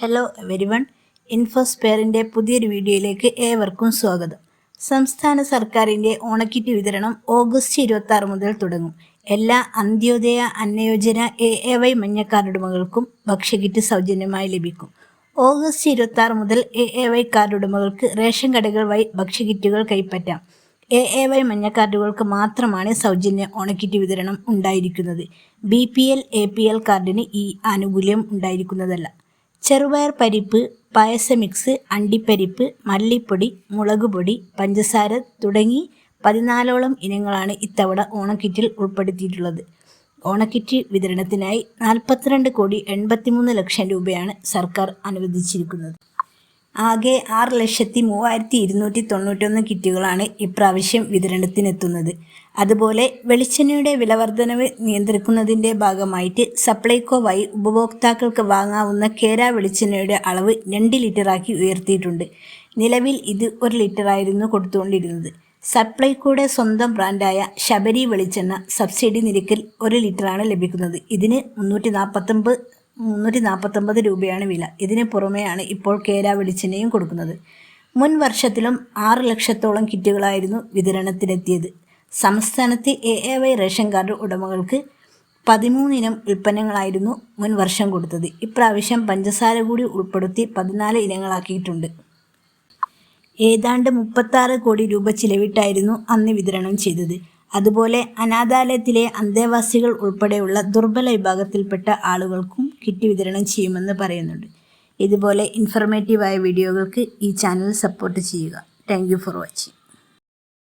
Hello every one ഇൻഫോസ്പെയറിന്റെ പുതിയൊരു വീഡിയോയിലേക്ക് ഏവർക്കും സ്വാഗതം. സംസ്ഥാന സർക്കാരിന്റെ ഓണക്കിറ്റ് വിതരണം ഓഗസ്റ്റ് ഇരുപത്തി മുതൽ തുടങ്ങും. എല്ലാ Antyodaya Anna Yojana A A Y മഞ്ഞക്കാർഡുടമകൾക്കും ഭക്ഷ്യക്കിറ്റ് സൗജന്യമായി ലഭിക്കും. ഓഗസ്റ്റ് ഇരുപത്തി മുതൽ എ എ വൈ കാർഡുടമകൾക്ക് റേഷൻ കടകൾ വഴി ഭക്ഷ്യക്കിറ്റുകൾ കൈപ്പറ്റാം. എ എ വൈ മഞ്ഞക്കാർഡുകൾക്ക് മാത്രമാണ് സൗജന്യ ഓണക്കിറ്റ് വിതരണം ഉണ്ടായിരിക്കുന്നത്. B P L A P L കാർഡിന് ഈ ആനുകൂല്യം ഉണ്ടായിരിക്കുന്നതല്ല. ചെറുപയർ പരിപ്പ് പായസ മിക്സ് അണ്ടിപ്പരിപ്പ് മല്ലിപ്പൊടി മുളകുപൊടി പഞ്ചസാര തുടങ്ങി പതിനാലോളം ഇനങ്ങളാണ് ഇത്തവണ ഓണക്കിറ്റിൽ ഉൾപ്പെടുത്തിയിട്ടുള്ളത്. ഓണക്കിറ്റ് വിതരണത്തിനായി നാൽപ്പത്തിരണ്ട് കോടി എൺപത്തിമൂന്ന് ലക്ഷം രൂപയാണ് സർക്കാർ അനുവദിച്ചിരിക്കുന്നത്. ആകെ ആറ് ലക്ഷത്തി മൂവായിരത്തി ഇരുന്നൂറ്റി തൊണ്ണൂറ്റൊന്ന് കിറ്റുകളാണ് ഇപ്രാവശ്യം വിതരണത്തിനെത്തുന്നത്. അതുപോലെ വെളിച്ചെണ്ണയുടെ വിലവർധനവ് നിയന്ത്രിക്കുന്നതിന്റെ ഭാഗമായിട്ട് സപ്ലൈകോ വഴി ഉപഭോക്താക്കൾക്ക് വാങ്ങാവുന്ന കേര വെളിച്ചെണ്ണയുടെ അളവ് രണ്ട് ലിറ്ററാക്കി ഉയർത്തിയിട്ടുണ്ട്. നിലവിൽ ഇത് ഒരു ലിറ്ററായിരുന്നു കൊടുത്തുകൊണ്ടിരുന്നത്. സപ്ലൈകോയുടെ സ്വന്തം ബ്രാൻഡായ ശബരി വെളിച്ചെണ്ണ സബ്സിഡി നിരക്കിൽ ഒരു ലിറ്ററാണ് ലഭിക്കുന്നത്. ഇതിന് മുന്നൂറ്റി നാൽപ്പത്തൊമ്പത് മുന്നൂറ്റി നാൽപ്പത്തൊമ്പത് രൂപയാണ് വില. ഇതിന് പുറമെയാണ് ഇപ്പോൾ കേര വെളിച്ചെണ്ണയും കൊടുക്കുന്നത്. മുൻ വർഷത്തിലും ആറ് ലക്ഷത്തോളം കിറ്റുകളായിരുന്നു വിതരണത്തിനെത്തിയത്. സംസ്ഥാനത്തെ A A Y ration card ഉടമകൾക്ക് പതിമൂന്നിനം ഉൽപ്പന്നങ്ങളായിരുന്നു മുൻ വർഷം കൊടുത്തത്. ഇപ്രാവശ്യം പഞ്ചസാര കൂടി ഉൾപ്പെടുത്തി പതിനാല് ഇനങ്ങളാക്കിയിട്ടുണ്ട്. ഏതാണ്ട് മുപ്പത്താറ് കോടി രൂപ ചിലവിട്ടായിരുന്നു അന്ന് വിതരണം ചെയ്തത്. അതുപോലെ അനാഥാലയത്തിലെ അന്തേവാസികൾ ഉൾപ്പെടെയുള്ള ദുർബല വിഭാഗത്തിൽപ്പെട്ട ആളുകൾക്കും കിറ്റ് വിതരണം ചെയ്യുമെന്ന് പറയുന്നുണ്ട്. ഇതുപോലെ ഇൻഫർമേറ്റീവായ വീഡിയോകൾക്ക് ഈ ചാനൽ സപ്പോർട്ട് ചെയ്യുക. Thank for watching